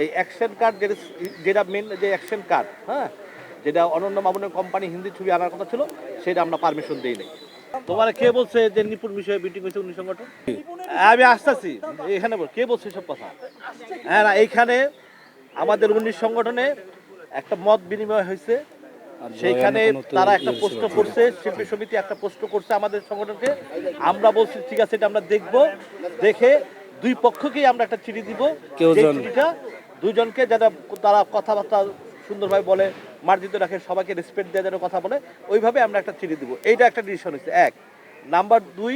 এই action card যেটা যেটা মেন যে অ্যাকশন কার্ড হ্যাঁ? যেটা অনন্য মামুনের কোম্পানি হিন্দি ছবি আনার কথা ছিল সেটা আমরা পারমিশন দেই নাই। তোমার কে বলছে যে নিপুণ বিষয়ে মিটিং হয়েছে উনি সংগঠন? আমি আসতেছি। এখানে কে বলছে সব কথা? হ্যাঁ না এইখানে আমাদের উনিশ সংগঠনে একটা মত বিনিময় হয়েছে। সেইখানে তারা একটা প্রশ্ন করছে শিল্পী সমিতি একটা প্রশ্ন করছে আমাদের সংগঠনকে। আমরা বলছি ঠিক আছে এটা আমরা দেখব। দেখে দুই পক্ষকেই আমরা একটা চিঠি দিব। কেউ চিঠিটা দুজনকে যারা তারা কথাবার্তা সুন্দরভাবে বলে মার্জিত রাখে সবাইকে রেসপেক্ট দেওয়া যেন কথা বলে ওইভাবে আমরা একটা চিঠি দিব। এইটা একটা ডিসিশন হয়েছে। এক নাম্বার দুই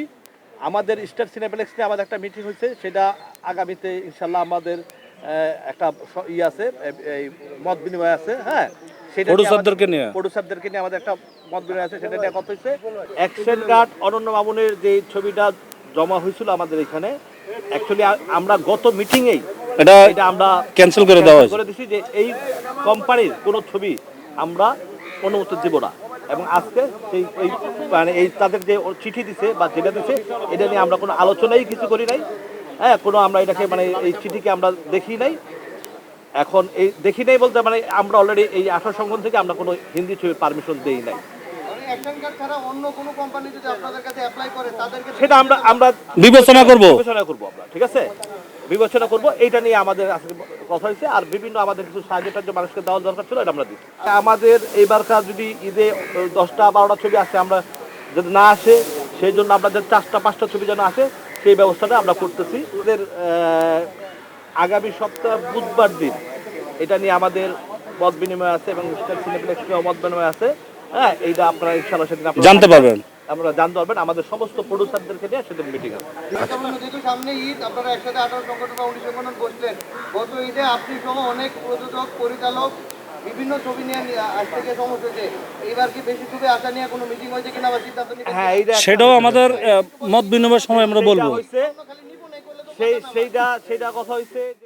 আমাদের স্টার সিনেপ্লেক্স নিয়ে আমাদের একটা মিটিং হয়েছে। সেটা আগামীতে ইনশাল্লাহ আমাদের একটা স- ই আছে এই মত বিনিময় আছে হ্যাঁ? সেটা নিয়ে প্রডিউসারদেরকে আমাদের- নিয়ে? প্রডিউসারদেরকে নিয়ে আমাদের একটা মত বিনিময় আছে সেটা নিয়ে কথা হয়েছে। অ্যাকশন অনন্য মামুনের যে ছবিটা জমা হয়েছিল আমাদের এখানে অ্যাকচুয়ালি আমরা গত মিটিংয়েই এটা এটা আমরা ক্যান্সেল করে দেওয়া হয়েছে। করে দিছি যে এই কোম্পানির কোনো ছবি আমরা অনুমতি দেব না। এবং আজকে সেই এই মানে এই তাদের যে চিঠি দিছে বা যেটা দিছে এটা নিয়ে আমরা কোনো আলোচনাই কিছু করি নাই। হ্যাঁ কোনো আমরা এটাকে মানে এই চিঠিকে আমরা দেখি নাই। এখন এই দেখি নাই বলতে মানে আমরা অলরেডি এই আঠারো সংগঠন থেকে আমরা কোনো হিন্দি ছবির পারমিশন দেই নাই। অ্যাকশন কার্ড ছাড়া অন্য কোনো কোম্পানি যদি আপনাদের কাছে অ্যাপ্লাই করে তাদেরকে সেটা আমরা আমরা বিবেচনা করব। বিবেচনা করব আমরা ঠিক আছে? বিবেচনা করব, এইটা নিয়ে আমাদের কথা হয়েছে। আর বিভিন্ন আমাদের কিছু সাহায্য টাহায্য মানুষকে দেওয়ার দরকার ছিল, এটা আমরা দিচ্ছি। আমাদের এইবারকার যদি ঈদে দশটা, বারোটা ছবি আসে, আমরা যদি না আসে, সেই জন্য আপনাদের চারটা, পাঁচটা ছবি যেন আসে, সেই ব্যবস্থাটা আমরা করতেছি। ওদের আগামী সপ্তাহ বুধবার দিন, এটা নিয়ে আমাদের মত বিনিময় আছে এবং মত বিনিময় আছে। হ্যাঁ এইটা আপনারা ইনশাল্লাহ সেদিন জানতে পারবেন। আপনারা জানতে পারবেন আমাদের সমস্ত প্রডিউসারদেরকে নিয়ে সেদিন মিটিং যেহেতু সামনে ঈদ আপনারা একসাথে আঠারো সংগঠন বা উনিশ সংগঠন বসলেন। গত ঈদে আপনি সহ অনেক প্রযোজক পরিচালক বিভিন্ন ছবি নিয়ে সমস্যা হয়েছে। এবার কি বেশি ছবি আসা নিয়ে কোনো মিটিং হয়েছে কিনা বা সিদ্ধান্ত নিতে হ্যাঁ সেটাও আমাদের মত বিনিময়ের সময় আমরা বলব। সেইটা সেই সেইটা সেইটা কথা হইছে যে-